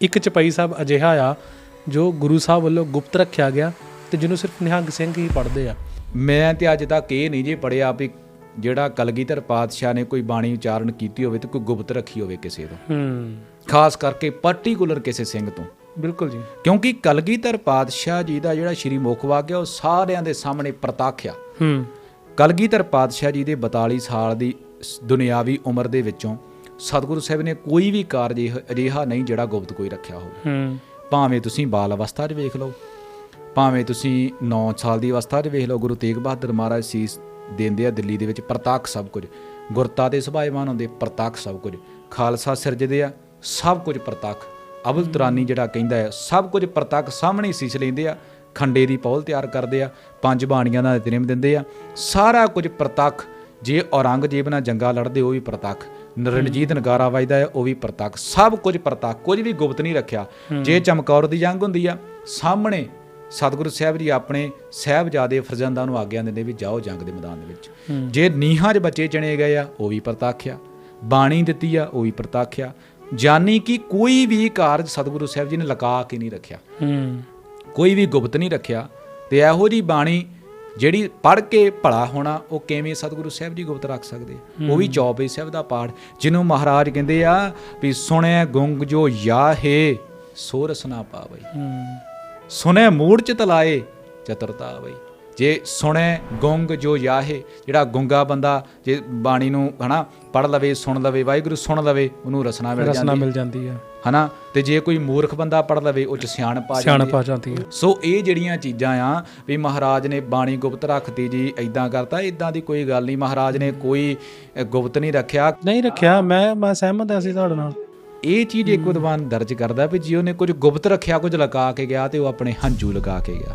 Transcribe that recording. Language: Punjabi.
ਇੱਕ ਚਪਈ ਸਾਹਿਬ ਅਜਿਹਾ ਆ ਜੋ ਗੁਰੂ ਸਾਹਿਬ ਵੱਲੋਂ ਗੁਪਤ ਰੱਖਿਆ ਗਿਆ ਤੇ ਜਿਹਨੂੰ ਸਿਰਫ ਨਿਹੰਗ ਸਿੰਘ ਹੀ ਪੜ੍ਹਦੇ ਆ। ਮੈਂ ਤੇ ਅੱਜ ਤੱਕ ਇਹ ਨਹੀਂ ਜੀ ਪੜਿਆ ਵੀ ਜਿਹੜਾ ਕਲਗੀਧਰ ਪਾਤਸ਼ਾਹ ਨੇ ਕੋਈ ਬਾਣੀ ਉਚਾਰਨ ਕੀਤੀ ਹੋਵੇ ਤੇ ਕੋਈ ਗੁਪਤ ਰੱਖੀ ਹੋਵੇ ਕਿਸੇ ਤੋਂ। ਹੂੰ। ਖਾਸ ਕਰਕੇ ਪਾਰਟਿਕੂਲਰ ਕਿਸੇ ਸਿੰਘ ਤੋਂ। ਬਿਲਕੁਲ ਜੀ। ਕਿਉਂਕਿ ਕਲਗੀਧਰ ਪਾਤਸ਼ਾਹ ਜੀ ਦਾ ਜਿਹੜਾ ਸ਼੍ਰੀ ਮੁਖ ਵਾਕਿਆ ਉਹ ਸਾਰਿਆਂ ਦੇ ਸਾਹਮਣੇ ਪ੍ਰਤੱਖ ਆ। ਹੂੰ। ਕਲਗੀਧਰ ਪਾਤਸ਼ਾਹ ਜੀ ਦੇ 42 ਸਾਲ ਦੀ ਦੁਨਿਆਵੀ ਉਮਰ ਦੇ ਵਿੱਚੋਂ ਸਤਿਗੁਰੂ ਸਾਹਿਬ ਨੇ ਕੋਈ ਵੀ ਕਾਰਜ ਅਜਿਹਾ ਨਹੀਂ ਜਿਹੜਾ ਗੁਪਤ ਕੋਈ ਰੱਖਿਆ ਹੋਵੇ। ਹੂੰ। ਭਾਵੇਂ ਤੁਸੀਂ ਬਾਲ ਅਵਸਥਾ 'ਚ ਵੇਖ ਲਓ ਭਾਵੇਂ ਤੁਸੀਂ 9 ਸਾਲ ਦੀ ਅਵਸਥਾ 'ਚ ਵੇਖ ਲਓ ਗੁਰੂ ਤੇਗ ਬਹਾਦਰ ਮਹਾਰਾਜ ਸੀਸ ਦਿੰਦੇ ਆ ਦਿੱਲੀ ਦੇ ਵਿੱਚ ਪ੍ਰਤੱਖ ਸਭ ਕੁਝ। ਗੁਰਤਾ ਦੇ ਸੁਭਾਇਮਾਨ ਹੁੰਦੇ ਪ੍ਰਤੱਖ ਸਭ ਕੁਝ। ਖਾਲਸਾ ਸਿਰਜਦੇ ਆ ਸਭ ਕੁਝ ਪ੍ਰਤੱਖ। ਅਬੁਲ ਤੁਰਾਨੀ ਜਿਹੜਾ ਕਹਿੰਦਾ ਹੈ ਸਭ ਕੁਝ ਪ੍ਰਤੱਖ ਸਾਹਮਣੇ ਸੀਸ ਲੈਂਦੇ ਆ ਖੰਡੇ ਦੀ ਪੌਲ ਤਿਆਰ ਕਰਦੇ ਆ ਪੰਜ ਬਾਣੀਆਂ ਦਾ ਨਿਤਨੇਮ ਦਿੰਦੇ ਆ ਸਾਰਾ ਕੁਝ ਪ੍ਰਤੱਖ। ਜੇ ਔਰੰਗਜ਼ੇਬ ਨਾਲ ਜੰਗਾ ਲੜਦੇ ਉਹ ਵੀ ਪ੍ਰਤੱਖ। ਨਰਨਜੀਤ ਨਗਾਰਾ ਵਜਦਾ ਹੈ ਉਹ ਵੀ ਪ੍ਰਤੱਖ। ਸਭ ਕੁਝ ਪ੍ਰਤੱਖ ਕੁਝ ਵੀ ਗੁਪਤ ਨਹੀਂ ਰੱਖਿਆ। ਜੇ ਚਮਕੌਰ ਦੀ ਜੰਗ ਹੁੰਦੀ ਆ ਸਾਹਮਣੇ ਸਤਿਗੁਰੂ ਸਾਹਿਬ ਜੀ ਆਪਣੇ ਸਾਹਿਬਜ਼ਾਦੇ ਫਰਜ਼ੰਦਾਂ ਨੂੰ ਆਗਿਆ ਦਿੰਦੇ ਵੀ ਜਾਓ ਜੰਗ ਦੇ ਮੈਦਾਨ ਦੇ ਵਿੱਚ। ਜੇ ਨੀਹਾਂ 'ਚ ਬੱਚੇ ਚਣੇ ਗਏ ਆ ਉਹ ਵੀ ਪ੍ਰਤੱਖ ਆ। ਬਾਣੀ ਦਿੱਤੀ ਆ ਉਹ ਵੀ ਪ੍ਰਤੱਖ ਆ। ਜਾਨੀ ਕਿ ਕੋਈ ਵੀ ਕਾਰਜ ਸਤਿਗੁਰੂ ਸਾਹਿਬ ਜੀ ਨੇ ਲਗਾ ਕੇ ਨਹੀਂ ਰੱਖਿਆ। ਕੋਈ ਵੀ ਗੁਪਤ ਨਹੀਂ ਰੱਖਿਆ। ਤੇ ਇਹੋ ਜੀ ਬਾਣੀ ਜਿਹੜੀ ਪੜ੍ਹ ਕੇ ਭਲਾ ਹੋਣਾ ਉਹ ਕਿਵੇਂ ਸਤਿਗੁਰੂ ਸਾਹਿਬ ਜੀ ਗੁਪਤ ਰੱਖ ਸਕਦੇ? ਉਹ ਵੀ ਚੌਪਈ ਸਾਹਿਬ ਦਾ ਪਾਠ ਜਿਹਨੂੰ ਮਹਾਰਾਜ ਕਹਿੰਦੇ ਆ ਵੀ ਸੁਣਿਆ ਗੁੰਗ ਜੋ ਯਾਹੇ ਸੋ ਰਸਨਾ ਪਾਵਈ। ਹੂੰ। ਸੁਨੇ ਮੂੜ ਚ ਤਲਾਏ ਚਤੁਰਤਾ ਬਈ ਜੇ ਸੁਣੇ ਗੁੰਗ ਜੋ ਯਾਹੇ ਜਿਹੜਾ ਗੁੰਗਾ ਬੰਦਾ ਜੇ ਬਾਣੀ ਨੂੰ ਹਨਾ ਪੜ ਲਵੇ ਸੁਣ ਲਵੇ ਵਾਹਿਗੁਰੂ ਸੁਣ ਲਵੇ ਉਹਨੂੰ ਰਸਨਾ ਮਿਲ ਰਸਨਾ ਮਿਲ ਜਾਂਦੀ ਆ। ਹਨਾ? ਤੇ ਜੇ ਕੋਈ ਮੂਰਖ ਬੰਦਾ ਪੜ ਲਵੇ ਉਹ ਚ ਸਿਆਣਪ ਆ ਜਾਂਦੀ ਸਿਆਣਪ ਆ ਜਾਂਦੀ ਆ ਸੋ ਇਹ ਜਿਹੜੀਆਂ ਚੀਜ਼ਾਂ ਆ ਵੀ ਮਹਾਰਾਜ ਨੇ ਬਾਣੀ ਗੁਪਤ ਰੱਖਤੀ ਜੀ ਐਦਾਂ ਕਰਤਾ ਇਦਾਂ ਦੀ ਕੋਈ ਗੱਲ ਨਹੀਂ। ਮਹਾਰਾਜ ਨੇ ਕੋਈ ਗੁਪਤ ਨਹੀਂ ਰੱਖਿਆ। ਨਹੀਂ ਰੱਖਿਆ ਮੈਂ ਮੈਂ ਸਹਿਮਤ ਹਾਂ ਸੀ ਤੁਹਾਡੇ ਨਾਲ। ਇਹ ਚੀਜ਼ ਇੱਕ ਵਿਦਵਾਨ ਦਰਜ ਕਰਦਾ ਵੀ ਜੇ ਉਹਨੇ ਕੁਝ ਗੁਪਤ ਰੱਖਿਆ ਕੁਝ ਲਗਾ ਕੇ ਗਿਆ ਤੇ ਉਹ ਆਪਣੇ ਹੰਝੂ ਲਗਾ ਕੇ ਗਿਆ।